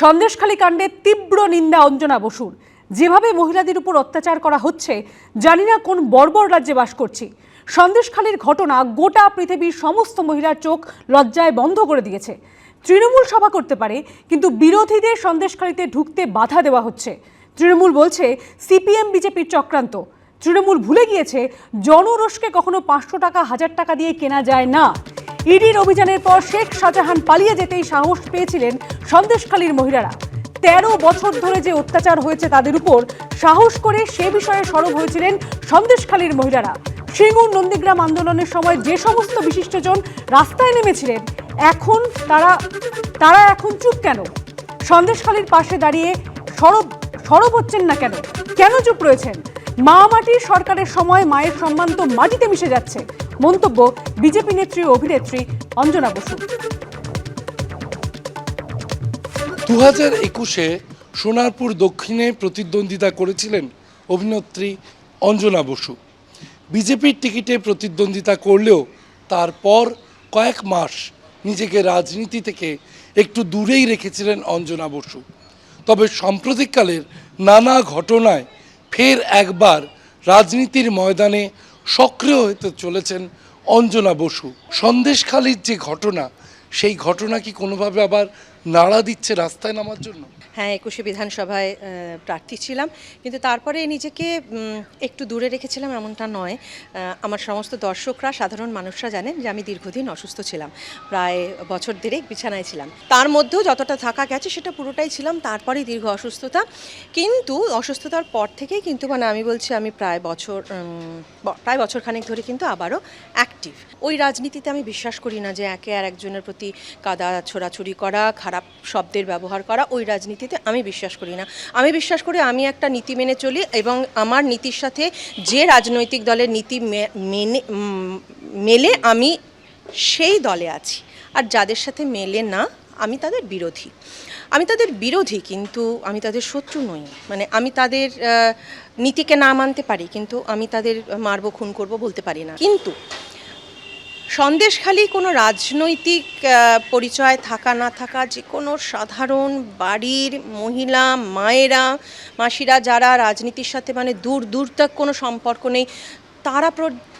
সন্দেশখালী কাণ্ডে তীব্র নিন্দা অঞ্জনা বসুর। যেভাবে মহিলাদের উপর অত্যাচার করা হচ্ছে, জানি না কোন বর্বর রাজ্যে বাস করছি। সন্দেশখালীর ঘটনা গোটা পৃথিবীর সমস্ত মহিলার চোখ লজ্জায় বন্ধ করে দিয়েছে। তৃণমূল সভা করতে পারে, কিন্তু বিরোধীদের সন্দেশখালীতে ঢুকতে বাধা দেওয়া হচ্ছে। তৃণমূল বলছে, সিপিএম বিজেপির চক্রান্ত। তৃণমূল ভুলে গিয়েছে, জনরোষকে কখনো পাঁচশো টাকা, হাজার টাকা দিয়ে কেনা যায় না। ইডির অভিযানের পর শেখ শাহজাহান পালিয়ে যেতেই সাহস পেয়েছিলেন সন্দেশখালীর মহিলারা। তেরো বছর ধরে যে অত্যাচার হয়েছে তাদের উপর সাহস করে সে বিষয়ে সরব হয়েছিলেন সন্দেশখালীর মহিলারা। সিঙ্গুর নন্দীগ্রাম আন্দোলনের সময় যে সমস্ত বিশিষ্টজন রাস্তায় নেমেছিলেন, এখন তারা তারা এখন চুপ কেন? সন্দেশখালীর পাশে দাঁড়িয়ে সরব সরব হচ্ছেন না কেন? কেন চুপ রয়েছেন? মা মাটির সরকারের সময় মায়ের সম্মান তো মাটিতে মিশে যাচ্ছে। মন্তব্য বিজেপি নেত্রী অভিনেত্রী অঞ্জনা বসু। দু হাজার একুশে সোনারপুর দক্ষিণে প্রতিদ্বন্দ্বিতা করেছিলেন অভিনেত্রী অঞ্জনা বসু। বিজেপির টিকিটে প্রতিদ্বন্দ্বিতা করলেও তারপর কয়েক মাস নিজেকে রাজনীতি থেকে একটু দূরেই রেখেছিলেন অঞ্জনা বসু। তবে সাম্প্রতিককালের নানা ঘটনায় ফের একবার রাজনীতির ময়দানে সক্রিয় হতে চলেছেন অঞ্জনা বসু। সন্দেশখালির যে ঘটনা, সেই ঘটনা কি কোনোভাবে আবার নাড়া দিচ্ছে রাস্তায় নামার জন্য? হ্যাঁ একুশে বিধানসভায় প্রার্থী ছিলাম। কিন্তু তারপরে নিজেকে একটু দূরে রেখেছিলাম, এমনটা নয়। আমার সমস্ত দর্শকরা, সাধারণ মানুষরা জানেন যে আমি দীর্ঘদিন অসুস্থ ছিলাম। প্রায় বছর দেড়েক বিছানায় ছিলাম। তার মধ্যেও যতটা থাকা গেছে, সেটা পুরোটাই ছিলাম। তারপরেই দীর্ঘ অসুস্থতা। কিন্তু অসুস্থতার পর থেকেই কিন্তু মানে আমি বলছি, আমি প্রায় বছর প্রায় বছর খানেক ধরে কিন্তু আবারও অ্যাক্টিভ ওই রাজনীতিতে আমি বিশ্বাস করি না যে একে আর একজনের প্রতি কাদা ছোড়াছুড়ি করা, খারাপ শব্দের ব্যবহার করা, ওই রাজনীতিতে আমি বিশ্বাস করি না। আমি বিশ্বাস করি আমি একটা নীতি মেনে চলি এবং আমার নীতির সাথে যে রাজনৈতিক দলের নীতি মেনে মেলে আমি সেই দলে আছি। আর যাদের সাথে মেলে না, আমি তাদের বিরোধী। আমি তাদের বিরোধী কিন্তু আমি তাদের শত্রু নই। মানে আমি তাদের নীতিকে না মানতে পারি, কিন্তু আমি তাদের মারবো, খুন করব বলতে পারি না। কিন্তু সন্দেশখালী কোনো রাজনৈতিক পরিচয় থাকা না থাকা, যে কোনো সাধারণ বাড়ির মহিলা, মায়েরা, মাসিরা যারা রাজনীতির সাথে মানে দূর দূর তক কোনো সম্পর্ক নেই, তারা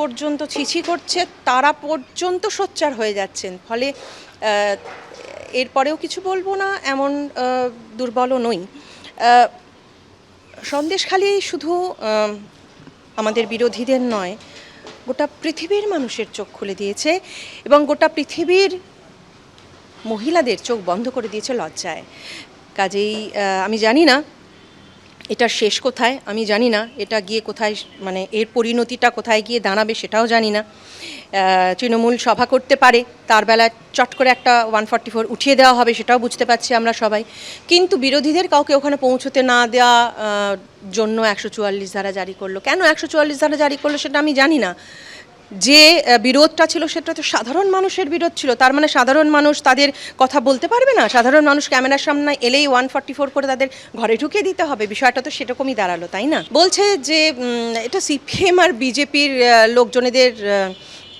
পর্যন্ত ছিছি করছে, তারা পর্যন্ত সোচ্চার হয়ে যাচ্ছেন। ফলে এরপরেও কিছু বলব না, এমন দুর্বলও নই। সন্দেশখালী শুধু আমাদের বিরোধীদের নয় গোটা পৃথিবীর মানুষের চোখ খুলে দিয়েছে এবং গোটা পৃথিবীর মহিলাদের চোখ বন্ধ করে দিয়েছে লজ্জায়। কাজেই আমি জানি না এটা শেষ কোথায়, আমি জানি না এটা গিয়ে কোথায় মানে এর পরিণতিটা কোথায় গিয়ে দাঁড়াবে সেটাও জানি না। তৃণমূল সভা করতে পারে, তার বেলায় চট করে একটা ওয়ান ফর্টি ফোর উঠিয়ে দেওয়া হবে সেটাও বুঝতে পারছি আমরা সবাই। কিন্তু বিরোধীদের কাউকে ওখানে পৌঁছতে না দেওয়া জন্য একশো চুয়াল্লিশ ধারা জারি করল। কেন একশো চুয়াল্লিশ ধারা জারি করল সেটা আমি জানি না। যে বিরোধটা ছিল সেটা তো সাধারণ মানুষের বিরোধ ছিল। তার মানে সাধারণ মানুষ তাদের কথা বলতে পারবে না? সাধারণ মানুষ ক্যামেরার সামনে এলেই ওয়ান ফর্টি ফোর করে তাদের ঘরে ঢুকিয়ে দিতে হবে। বিষয়টা তো সেরকমই দাঁড়াল, তাই না? বলছে যে এটা সিপিএম আর বিজেপির লোকজনেদের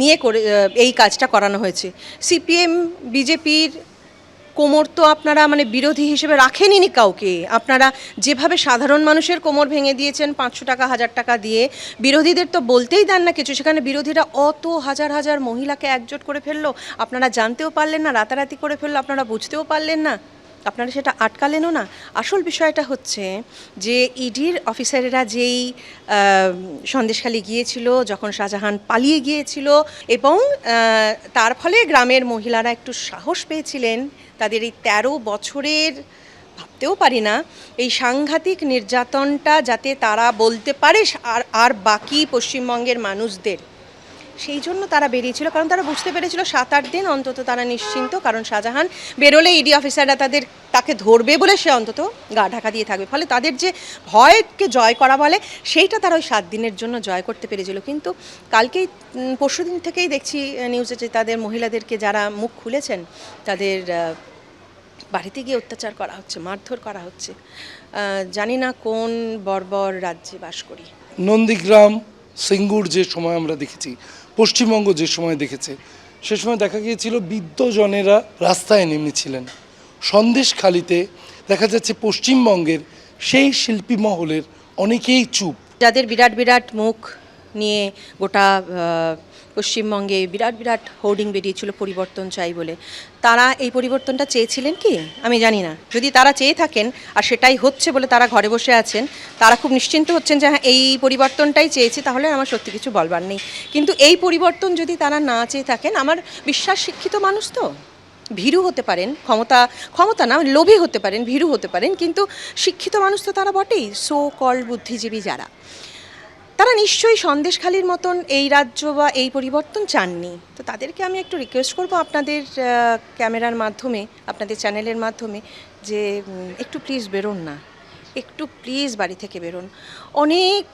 নিয়ে করে এই কাজটা করানো হয়েছে। সিপিএম, বিজেপির কোমর তো আপনারা মানে বিরোধী হিসেবে রাখেনই কাউকে। আপনারা যেভাবে সাধারণ মানুষের কোমর ভেঙে দিয়েছেন, পাঁচশো টাকা, হাজার টাকা দিয়ে, বিরোধীদের তো বলতেই দেন না কিছু। সেখানে বিরোধীরা অত হাজার হাজার মহিলাকে একজোট করে ফেলল। আপনারা জানতেও পারলেন না, রাতারাতি করে ফেলল, আপনারা বুঝতেও পারলেন না। আপনারা সেটা আটকালেনও না। আসল বিষয়টা হচ্ছে যে ইডির অফিসারেরা যেই সন্দেশখালী গিয়েছিল, যখন শাহজাহান পালিয়ে গিয়েছিল এবং তার ফলে গ্রামের মহিলারা একটু সাহস পেয়েছিলেন, তাদের এই তেরো বছরের, ভাবতেও পারি না, এই সাংঘাতিক নির্যাতনটা যাতে তারা বলতে পারে, আর আর বাকি পশ্চিমবঙ্গের মানুষদের। সেই জন্য তারা বেরিয়েছিল, কারণ তারা বুঝতে পেরেছিল সাত আট দিন অন্তত তারা নিশ্চিন্ত, কারণ শাহজাহান বেরোলে ইডি অফিসাররা তাদের, তাকে ধরবে বলে সে অন্তত গা ঢাকা দিয়ে থাকবে। ফলে তাদের যে ভয়কে জয় করা বলে, সেইটা তারা ওই সাত দিনের জন্য জয় করতে পেরেছিল। কিন্তু কালকেই পরশু দিন থেকেই দেখছি নিউজে যে তাদের মহিলাদেরকে যারা মুখ খুলেছেন, তাদের বাড়িতে গিয়ে অত্যাচার করা হচ্ছে, মারধর করা হচ্ছে। জানি না কোন বর্বর রাজ্যে বাস করি। নন্দীগ্রাম সিঙ্গুর যে সময় আমরা দেখেছি, পশ্চিমবঙ্গ যে সময় দেখেছে, সে সময় দেখা গিয়েছিল বৃদ্ধজনেরা রাস্তায় নেমেছিলেন। সন্দেশ খালিতে দেখা যাচ্ছে পশ্চিমবঙ্গের সেই শিল্পী মহলের অনেকেই চুপ। যাদের বিরাট বিরাট মুখ নিয়ে গোটা পশ্চিমবঙ্গে বিরাট বিরাট হোর্ডিং বেরিয়েছিল পরিবর্তন চাই বলে। তারা এই পরিবর্তনটা চেয়েছিলেন কি? আমি জানি না। যদি তারা চেয়ে থাকেন, আর সেটাই হচ্ছে বলে তারা ঘরে বসে আছেন, তারা খুব নিশ্চিন্ত হচ্ছেন যে হ্যাঁ এই পরিবর্তনটাই চেয়েছি, তাহলে আমার সত্যি কিছু বলবার নেই। কিন্তু এই পরিবর্তন যদি তারা না চেয়ে থাকেন, আমার বিশ্বাস শিক্ষিত মানুষ তো। ভীরু হতে পারেন, ক্ষমতা ক্ষমতা না, লোভী হতে পারেন, ভীরু হতে পারেন, কিন্তু শিক্ষিত মানুষ তো তারা বটেই সো কল বুদ্ধিজীবী যারা। তারা নিশ্চয়ই সন্দেশখালির মতন এই রাজ্য বা এই পরিবর্তন চাননি। তো তাদেরকে আমি একটু রিকোয়েস্ট করব আপনাদের ক্যামেরার মাধ্যমে, আপনাদের চ্যানেলের মাধ্যমে যে একটু প্লিজ বেরোন না। একটু প্লিজ বাড়ি থেকে বেরোন। অনেক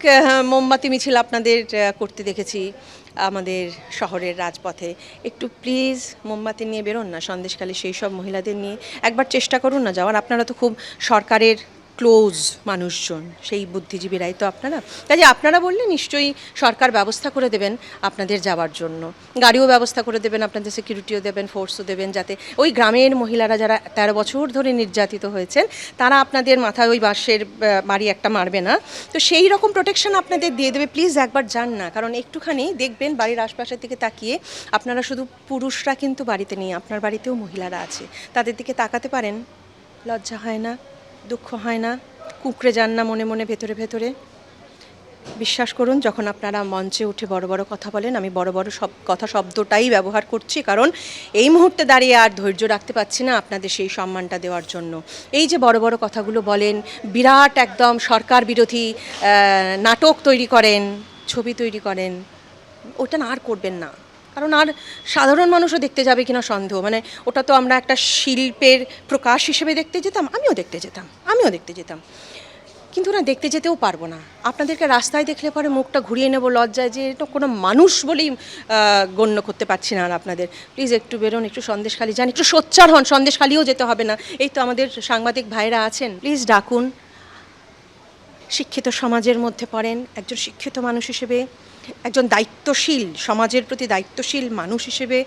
মোমবাতি, মিছিল আপনাদের করতে দেখেছি আমাদের শহরের রাজপথে। একটু প্লিজ মোমবাতি নিয়ে বেরোন না, সন্দেশখালী সেই সব মহিলাদের নিয়ে। একবার চেষ্টা করুন না যাওয়ার। আপনারা তো খুব সরকারের ক্লোজ মানুষজন সেই বুদ্ধিজীবীরাই তো আপনারা। কাজে আপনারা বললে নিশ্চয়ই সরকার ব্যবস্থা করে দেবেন আপনাদের যাওয়ার জন্য। গাড়িও ব্যবস্থা করে দেবেন আপনাদের সিকিউরিটিও দেবেন ফোর্সও দেবেন যাতে ওই গ্রামের মহিলারা যারা তেরো বছর ধরে নির্যাতিত হয়েছেন তারা আপনাদের মাথায় ওই আহ, বাড়ি একটা মারবে না। তো সেই রকম প্রোটেকশন আপনাদের দিয়ে দেবে। প্লিজ একবার যান না কারণ একটুখানি দেখবেন বাড়ির আশপাশের দিকে তাকিয়ে আপনারা শুধু পুরুষরা কিন্তু বাড়িতে নেই আপনার বাড়িতেও মহিলারা আছে। তাদের দিকে তাকাতে পারেন লজ্জা হয় না? দুঃখ হয় না, কুঁকড়ে যান না মনে মনে, ভেতরে ভেতরে। বিশ্বাস করুন, যখন আপনারা মঞ্চে উঠে বড় বড় কথা বলেন, আমি বড় বড় সব কথা শব্দটাই ব্যবহার করছি, কারণ এই মুহূর্তে দাঁড়িয়ে আর ধৈর্য রাখতে পারছি না আপনাদের সেই সম্মানটা দেওয়ার জন্য। এই যে বড় বড় কথাগুলো বলেন, বিরাট একদম সরকার বিরোধী নাটক তৈরি করেন, ছবি তৈরি করেন, ওটা না আর করবেন না। কারণ আর সাধারণ মানুষও দেখতে যাবে কিনা সন্দেহ। মানে ওটা তো আমরা একটা শিল্পের প্রকাশ হিসেবে দেখতে যেতাম, আমিও দেখতে যেতাম, আমিও দেখতে যেতাম। কিন্তু না, দেখতে যেতেও পারব না। আপনাদেরকে রাস্তায় দেখলে পরে মুখটা ঘুরিয়ে নেব, লজ্জায় যে এটা কোনো মানুষ বলেই গণ্য করতে পারছি না আর আপনাদের। প্লিজ একটু বেরোন, একটু সন্দেশখালি যান, একটু সোচ্চার হন, সন্দেশখালিও যেতে হবে না। এই তো আমাদের সাংবাদিক ভাইরা আছেন। প্লিজ ডাকুন। শিক্ষিত সমাজের মধ্যে পড়েন, একজন শিক্ষিত মানুষ হিসেবে, একজন দায়িত্বশীল, সমাজের প্রতি দায়িত্বশীল মানুষ হিসেবে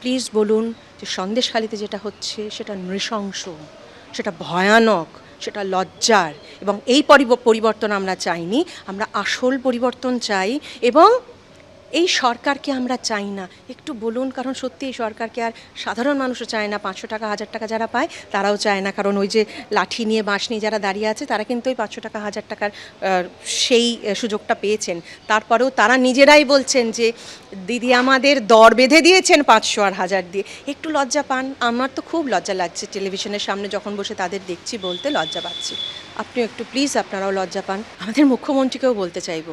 প্লিজ বলুন যে সন্দেশখালিতে যেটা হচ্ছে সেটা নৃশংস, সেটা ভয়ানক, সেটা লজ্জার এবং এই পরিব- পরিবর্তন আমরা চাইনি। আমরা আসল পরিবর্তন চাই এবং এই সরকারকে আমরা চাই না। একটু বলুন, কারণ সত্যি এই সরকারকে আর সাধারণ মানুষও চায় না। পাঁচশো টাকা, হাজার টাকা যারা পায়, তারাও চায় না। কারণ ওই যে লাঠি নিয়ে, বাঁশ নিয়ে যারা দাঁড়িয়ে আছে, তারা কিন্তু ওই পাঁচশো টাকা, হাজার টাকার সেই সুযোগটা পেয়েছেন। তারপরেও তারা নিজেরাই বলছেন যে, দিদি আমাদের দর বেঁধে দিয়েছেন পাঁচশো আর হাজার দিয়ে। একটু লজ্জা পান। আমার তো খুব লজ্জা লাগছে টেলিভিশনের সামনে যখন বসে তাদের দেখছি বলতে লজ্জা পাচ্ছি। আপনিও একটু প্লিজ আপনারাও লজ্জা পান। আমাদের মুখ্যমন্ত্রীকেও বলতে চাইব।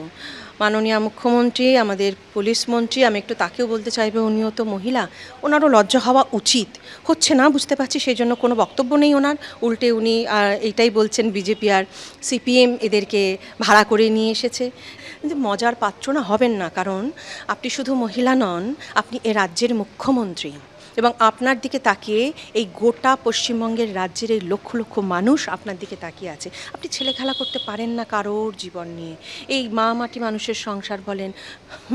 মাননীয় মুখ্যমন্ত্রী, আমাদের পুলিশ মন্ত্রী, আমি একটু তাকেও বলতে চাইব, উনিও তো মহিলা, ওনারও লজ্জা হওয়া উচিত। হচ্ছে না, বুঝতে পারছি সেই জন্য কোনো বক্তব্য নেই ওনার। উল্টে উনি এইটাই বলছেন বিজেপি আর সিপিএম এদেরকে ভাড়া করে নিয়ে এসেছে। মজার পাত্র না হবেন না, কারণ আপনি শুধু মহিলা নন, আপনি এ রাজ্যের মুখ্যমন্ত্রী। এবং আপনার দিকে তাকিয়ে এই গোটা পশ্চিমবঙ্গের রাজ্যের এই লক্ষ লক্ষ মানুষ আপনার দিকে তাকিয়ে আছে। আপনি ছেলে খেলা করতে পারেন না কারোর জীবন নিয়ে। এই মা মাটি মানুষের সংসার বলেন,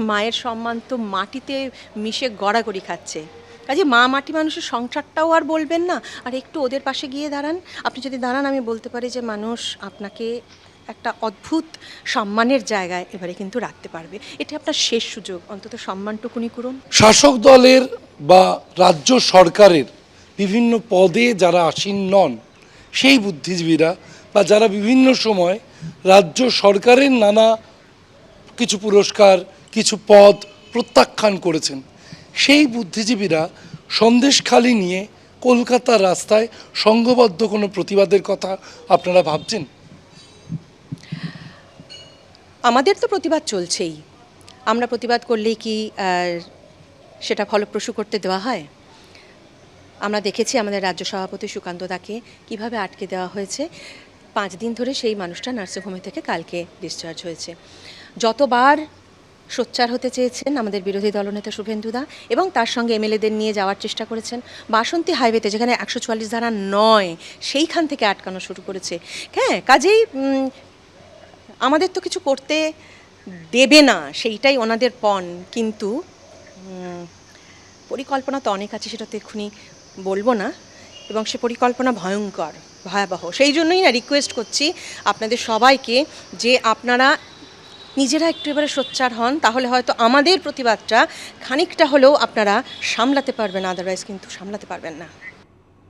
মায়ের সম্মান তো মাটিতে মিশে গড়াগড়ি খাচ্ছে। কাজে মা মাটি মানুষের সংসারটাও আর বলবেন না। আর একটু ওদের পাশে গিয়ে দাঁড়ান। আপনি যদি দাঁড়ান, আমি বলতে পারি যে, মানুষ আপনাকে একটা অদ্ভুত সম্মানের জায়গায় এবারে কিন্তু রাখতে পারবে। এটা আপনার শেষ সুযোগ, অন্তত সম্মানটুকুনি করুন। শাসক দলের বা রাজ্য সরকারের বিভিন্ন পদে যারা আসীন নন, সেই বুদ্ধিজীবীরা বা যারা বিভিন্ন সময় রাজ্য সরকারের নানা কিছু পুরস্কার, কিছু পদ প্রত্যাখ্যান করেছেন, সেই বুদ্ধিজীবীরা সন্দেশখালি নিয়ে কলকাতার রাস্তায় সংঘবদ্ধ কোনো প্রতিবাদের কথা আপনারা ভাবছেন? আমাদের তো প্রতিবাদ চলছেই। আমরা প্রতিবাদ করলেই কি সেটা ফলপ্রসূ করতে দেওয়া হয়? আমরা দেখেছি আমাদের রাজ্য সভাপতি সুকান্ত দাকে কীভাবে আটকে দেওয়া হয়েছে। পাঁচ দিন ধরে সেই মানুষটা নার্সিংহোমে থেকে কালকে ডিসচার্জ হয়েছে। যতবার সোচ্চার হতে চেয়েছেন আমাদের বিরোধী দলনেতা শুভেন্দুদা এবং তার সঙ্গে এমএলএদের নিয়ে যাওয়ার চেষ্টা করেছেন বাসন্তী হাইওয়েতে, যেখানে একশো চুয়াল্লিশ ধারা নয়, সেইখান থেকে আটকানো শুরু করেছে। হ্যাঁ কাজেই আমাদের তো কিছু করতে দেবে না, সেইটাই ওনাদের পণ। কিন্তু পরিকল্পনা তো অনেক আছে সেটা তো এক্ষুনি বলব না। এবং সে পরিকল্পনা ভয়ঙ্কর, ভয়াবহ। সেই জন্যই না রিকোয়েস্ট করছি আপনাদের সবাইকে যে আপনারা নিজেরা একটু এবারে সোচ্চার হন, তাহলে হয়তো আমাদের প্রতিবাদটা খানিকটা হলেও আপনারা সামলাতে পারবেন আদারওয়াইজ কিন্তু সামলাতে পারবেন না।